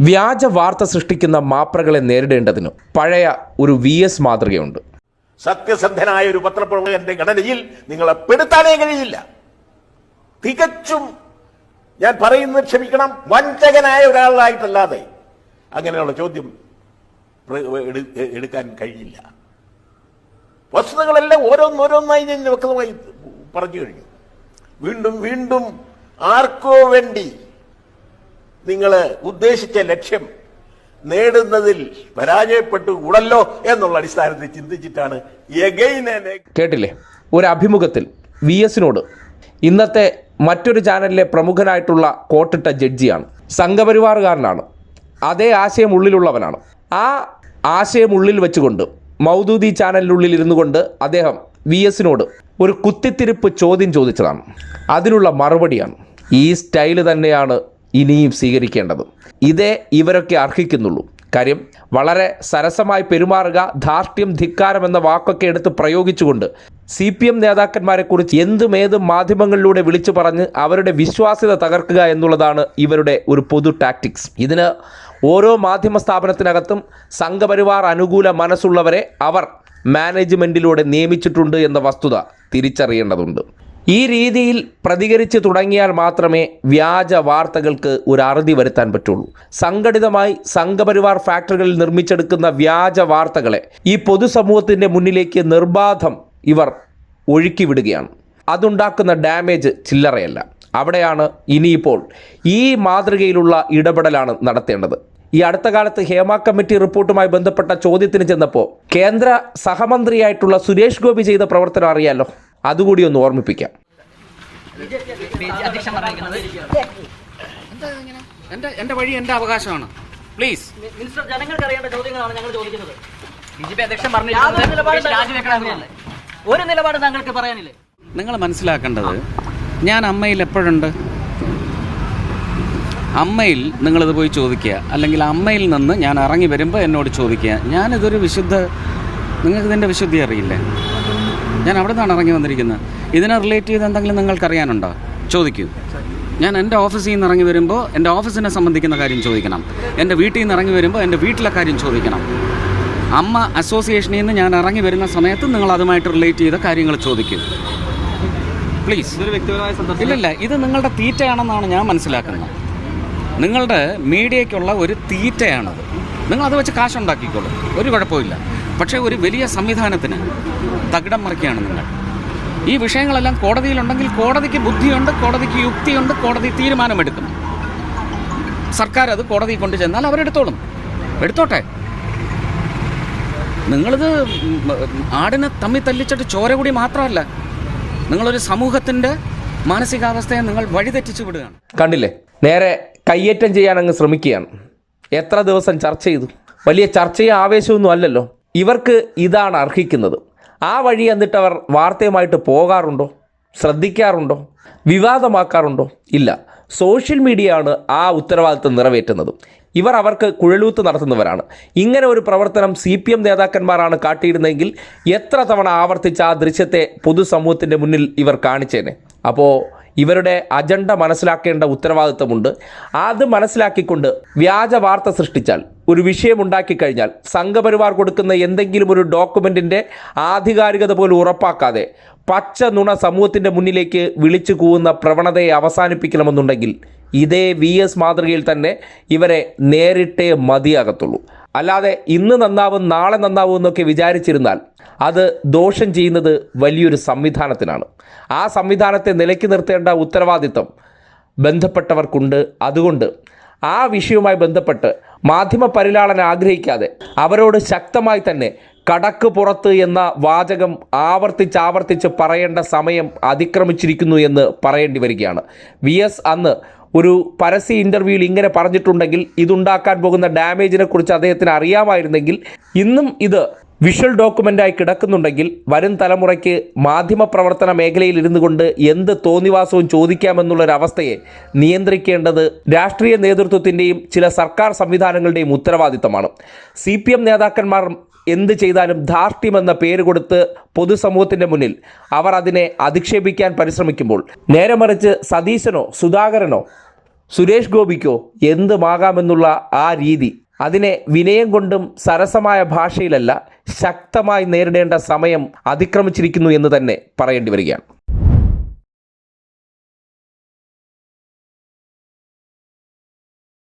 വ്യാജ വാർത്ത സൃഷ്ടിക്കുന്ന മാപ്രകളെ നേരിടേണ്ടതിന് പഴയ ഒരു വി എസ് മാതൃകയുണ്ട്. സത്യസന്ധനായ ഒരു പത്രപ്രവർത്തകന്റെ ഘടനയിൽ നിങ്ങളെ പെടുത്താനേ കഴിയില്ല. തികച്ചും ഞാൻ പറയുന്നത് ക്ഷമിക്കണം വഞ്ചകനായ ഒരാളായിട്ടല്ലാതെ അങ്ങനെയുള്ള ചോദ്യം എടുക്കാൻ കഴിയില്ല. വസ്തുതകളെല്ലാം ഓരോന്നോരോന്നായി ഞാൻ വ്യക്തമായി പറഞ്ഞു കഴിഞ്ഞു. വീണ്ടും വീണ്ടും ആർക്കോ വേണ്ടി നിങ്ങൾ ഉദ്ദേശിച്ച ലക്ഷ്യം നേടുന്നതിൽ പരാജയപ്പെട്ടു കൂടല്ലോ എന്നുള്ള അടിസ്ഥാനത്തിൽ ചിന്തിച്ചിട്ടാണ് കേട്ടില്ലേ? ഒരു അഭിമുഖത്തിൽ വി എസിനോട് ഇന്നത്തെ മറ്റൊരു ചാനലിലെ പ്രമുഖനായിട്ടുള്ള കോട്ടിട്ട ജഡ്ജിയാണ്. സംഘപരിവാറുകാരനാണ്. അതേ ആശയം ഉള്ളിലുള്ളവനാണ്. ആ ആശയം ഉള്ളിൽ വെച്ചുകൊണ്ട് മൗദൂദി ചാനലിനുള്ളിൽ ഇരുന്നു കൊണ്ട് അദ്ദേഹം വി എസിനോട് ഒരു കുത്തിത്തിരിപ്പ് ചോദ്യം ചോദിച്ചതാണ്. അതിനുള്ള മറുപടിയാണ്. ഈ സ്റ്റൈൽ തന്നെയാണ് ഇനിയും സ്വീകരിക്കേണ്ടത്. ഇതേ ഇവരൊക്കെ അർഹിക്കുന്നുള്ളൂ. കാര്യം വളരെ സരസമായി പെരുമാറുക ധാർഷ്ട്യം ധിക്കാരം എന്ന വാക്കൊക്കെ എടുത്ത് പ്രയോഗിച്ചുകൊണ്ട് സി പി എം നേതാക്കന്മാരെ കുറിച്ച് എന്തും ഏതും മാധ്യമങ്ങളിലൂടെ വിളിച്ചു പറഞ്ഞ് അവരുടെ വിശ്വാസ്യത തകർക്കുക എന്നുള്ളതാണ് ഇവരുടെ ഒരു പൊതു ടാക്ടിക്സ് ഇതിന് ഓരോ മാധ്യമ സ്ഥാപനത്തിനകത്തും സംഘപരിവാർ അനുകൂല മനസ്സുള്ളവരെ അവർ മാനേജ്മെന്റിലൂടെ നിയമിച്ചിട്ടുണ്ട് എന്ന വസ്തുത തിരിച്ചറിയേണ്ടതുണ്ട്. ഈ രീതിയിൽ പ്രതികരിച്ച് തുടങ്ങിയാൽ മാത്രമേ വ്യാജ വാർത്തകൾക്ക് ഒരു അറുതി വരുത്താൻ പറ്റുള്ളൂ. സംഘടിതമായി സംഘപരിവാർ ഫാക്ടറികളിൽ നിർമ്മിച്ചെടുക്കുന്ന വ്യാജ വാർത്തകളെ ഈ പൊതുസമൂഹത്തിന്റെ മുന്നിലേക്ക് നിർബാധം ഇവർ ഒഴുക്കി വിടുകയാണ് അതുണ്ടാക്കുന്ന ഡാമേജ് ചില്ലറയല്ല. അവിടെയാണ് ഇനിയിപ്പോൾ ഈ മാതൃകയിലുള്ള ഇടപെടലാണ് നടത്തേണ്ടത്. ഈ അടുത്ത കാലത്ത് ഹേമ കമ്മിറ്റി റിപ്പോർട്ടുമായി ബന്ധപ്പെട്ട ചോദ്യത്തിന് ചെന്നപ്പോൾ കേന്ദ്ര സഹമന്ത്രിയായിട്ടുള്ള സുരേഷ് ഗോപി ചെയ്ത പ്രവർത്തനം അറിയാലോ? അതുകൂടി ഒന്ന് ഓർമ്മിപ്പിക്കാം. എന്റെ വഴി എന്റെ അവകാശമാണ്. പ്ലീസ് മിനിസ്റ്റർ ജനങ്ങൾക്ക് അറിയേണ്ട ചോദ്യങ്ങളാണ് ഞങ്ങൾ ചോദിക്കുന്നത്. ബി ജെ പി അധ്യക്ഷൻ പറഞ്ഞു ഒരു നിലപാട് താങ്കൾക്ക് പറയാനില്ലേ. നിങ്ങൾ മനസ്സിലാക്കേണ്ടത് ഞാൻ അമ്മയിൽ എപ്പോഴുണ്ട്? അമ്മയിൽ നിങ്ങളിത് പോയി ചോദിക്കുക. അല്ലെങ്കിൽ അമ്മയിൽ നിന്ന് ഞാൻ ഇറങ്ങി വരുമ്പോൾ എന്നോട് ചോദിക്കുക. ഞാനിതൊരു വിശുദ്ധ നിങ്ങൾക്ക് ഇതിന്റെ വിശുദ്ധി അറിയില്ലേ? ഞാൻ അവിടെ നിന്നാണ് ഇറങ്ങി വന്നിരിക്കുന്നത്. ഇതിനെ റിലേറ്റ് ചെയ്ത് എന്തെങ്കിലും നിങ്ങൾക്കറിയാനുണ്ടോ? ചോദിക്കൂ. ഞാൻ എന്റെ ഓഫീസിൽ നിന്ന് ഇറങ്ങി വരുമ്പോൾ എന്റെ ഓഫീസിനെ സംബന്ധിക്കുന്ന കാര്യം ചോദിക്കണം. എന്റെ വീട്ടിൽ നിന്ന് ഇറങ്ങി വരുമ്പോൾ എന്റെ വീട്ടിലെ കാര്യം ചോദിക്കണം. അമ്മ അസോസിയേഷനിൽ നിന്ന് ഞാൻ ഇറങ്ങി വരുന്ന സമയത്ത് നിങ്ങൾ അതുമായിട്ട് റിലേറ്റ് ചെയ്ത കാര്യങ്ങൾ ചോദിക്കും. പ്ലീസ് ഇല്ലില്ല ഇത് നിങ്ങളുടെ തീറ്റയാണെന്നാണ് ഞാൻ മനസ്സിലാക്കുന്നത്. നിങ്ങളുടെ മീഡിയയ്ക്കുള്ള ഒരു തീറ്റയാണത്. നിങ്ങൾ അത് വെച്ച് കാശുണ്ടാക്കിക്കോളൂ. ഒരു കുഴപ്പമില്ല പക്ഷേ ഒരു വലിയ സംവിധാനത്തിന് തകിടം മറിക്കുകയാണ് നിങ്ങൾ. ഈ വിഷയങ്ങളെല്ലാം കോടതിയിലുണ്ടെങ്കിൽ കോടതിക്ക് ബുദ്ധിയുണ്ട് കോടതിക്ക് യുക്തിയുണ്ട് കോടതി തീരുമാനമെടുക്കും. സർക്കാർ അത് കോടതിയിൽ കൊണ്ടു ചെന്നാൽ അവരെടുത്തോളും. എടുത്തോട്ടെ? നിങ്ങളിത് ആടിനെ തമ്മി തല്ലിച്ചിട്ട് ചോര കൂടി മാത്രമല്ല നിങ്ങളൊരു സമൂഹത്തിന്റെ മാനസികാവസ്ഥയെ നിങ്ങൾ വഴിതെറ്റിച്ചു വിടുകയാണ്. കണ്ടില്ലേ? നേരെ കയ്യേറ്റം ചെയ്യാൻ അങ്ങ് ശ്രമിക്കുകയാണ്. എത്ര ദിവസം ചർച്ച ചെയ്തു? വലിയ ചർച്ചയും ആവേശമൊന്നും അല്ലല്ലോ. ഇവർക്ക് ഇതാണ് അർഹിക്കുന്നത്. ആ വഴി എന്നിട്ട് അവർ വാർത്തയുമായിട്ട് പോകാറുണ്ടോ? ശ്രദ്ധിക്കാറുണ്ടോ? വിവാദമാക്കാറുണ്ടോ? ഇല്ല. സോഷ്യൽ മീഡിയയാണ് ആ ഉത്തരവാദിത്വം നിറവേറ്റുന്നത്. ഇവർ അവർക്ക് കുഴലൂത്ത് നടത്തുന്നവരാണ്. ഇങ്ങനെ ഒരു പ്രവർത്തനം സി പി എം നേതാക്കന്മാരാണ് കാട്ടിയിരുന്നെങ്കിൽ എത്ര തവണ ആവർത്തിച്ച ആ ദൃശ്യത്തെ പൊതുസമൂഹത്തിന്റെ മുന്നിൽ ഇവർ കാണിച്ചേനെ? അപ്പോൾ ഇവരുടെ അജണ്ട മനസ്സിലാക്കേണ്ട ഉത്തരവാദിത്തമുണ്ട്. അത് മനസ്സിലാക്കിക്കൊണ്ട് വ്യാജ വാർത്ത സൃഷ്ടിച്ചാൽ ഒരു വിഷയമുണ്ടാക്കി കഴിഞ്ഞാൽ സംഘപരിവാർ കൊടുക്കുന്ന എന്തെങ്കിലും ഒരു ഡോക്യുമെന്റിന്റെ ആധികാരികത പോലും ഉറപ്പാക്കാതെ പച്ച നുണ സമൂഹത്തിന്റെ മുന്നിലേക്ക് വിളിച്ചു കൂവുന്ന പ്രവണതയെ അവസാനിപ്പിക്കണമെന്നുണ്ടെങ്കിൽ ഇതേ വി എസ് മാതൃകയിൽ തന്നെ ഇവരെ നേരിട്ടേ മതിയാകത്തുള്ളൂ. അല്ലാതെ ഇന്ന് നന്നാവും നാളെ നന്നാവും എന്നൊക്കെ വിചാരിച്ചിരുന്നാൽ അത് ദോഷം ചെയ്യുന്നത് വലിയൊരു സംവിധാനത്തിനാണ്. ആ സംവിധാനത്തെ നിലയ്ക്ക് നിർത്തേണ്ട ഉത്തരവാദിത്വം ബന്ധപ്പെട്ടവർക്കുണ്ട്. അതുകൊണ്ട് ആ വിഷയവുമായി ബന്ധപ്പെട്ട് മാധ്യമ പരിലാളന ആഗ്രഹിക്കാതെ അവരോട് ശക്തമായി തന്നെ കടക്ക് പുറത്ത് എന്ന വാചകം ആവർത്തിച്ചാവർത്തിച്ച് ആവർത്തിച്ച് പറയേണ്ട സമയം അതിക്രമിച്ചിരിക്കുന്നു എന്ന് പറയേണ്ടി വരികയാണ്. വി എസ് അന്ന് ഒരു പരസ്യ ഇന്റർവ്യൂവിൽ ഇങ്ങനെ പറഞ്ഞിട്ടുണ്ടെങ്കിൽ ഇതുണ്ടാക്കാൻ പോകുന്ന ഡാമേജിനെ കുറിച്ച് അദ്ദേഹത്തിന് അറിയാമായിരുന്നെങ്കിൽ ഇന്നും ഇത് വിഷ്വൽ ഡോക്യുമെന്റായി കിടക്കുന്നുണ്ടെങ്കിൽ വരും തലമുറയ്ക്ക് മാധ്യമപ്രവർത്തന മേഖലയിൽ ഇരുന്നു കൊണ്ട് എന്ത് തോന്നിവാസവും ചോദിക്കാമെന്നുള്ളൊരവസ്ഥയെ നിയന്ത്രിക്കേണ്ടത് രാഷ്ട്രീയ നേതൃത്വത്തിന്റെയും ചില സർക്കാർ സംവിധാനങ്ങളുടെയും ഉത്തരവാദിത്തമാണ്. സി പി എം നേതാക്കന്മാർ എന്ത് ചെയ്താലും ധാർഷ്ട്യമെന്ന പേര് കൊടുത്ത് പൊതുസമൂഹത്തിന്റെ മുന്നിൽ അവർ അതിനെ അധിക്ഷേപിക്കാൻ പരിശ്രമിക്കുമ്പോൾ നേരെ മറിച്ച് സതീശനോ സുധാകരനോ സുരേഷ് ഗോപിക്കോ എന്തുമാകാമെന്നുള്ള ആ രീതി അതിനെ വിനയം കൊണ്ടും സരസമായ ഭാഷയിലല്ല ശക്തമായി നേരിടേണ്ട സമയം അതിക്രമിച്ചിരിക്കുന്നു എന്ന് തന്നെ പറയേണ്ടി വരികയാണ്.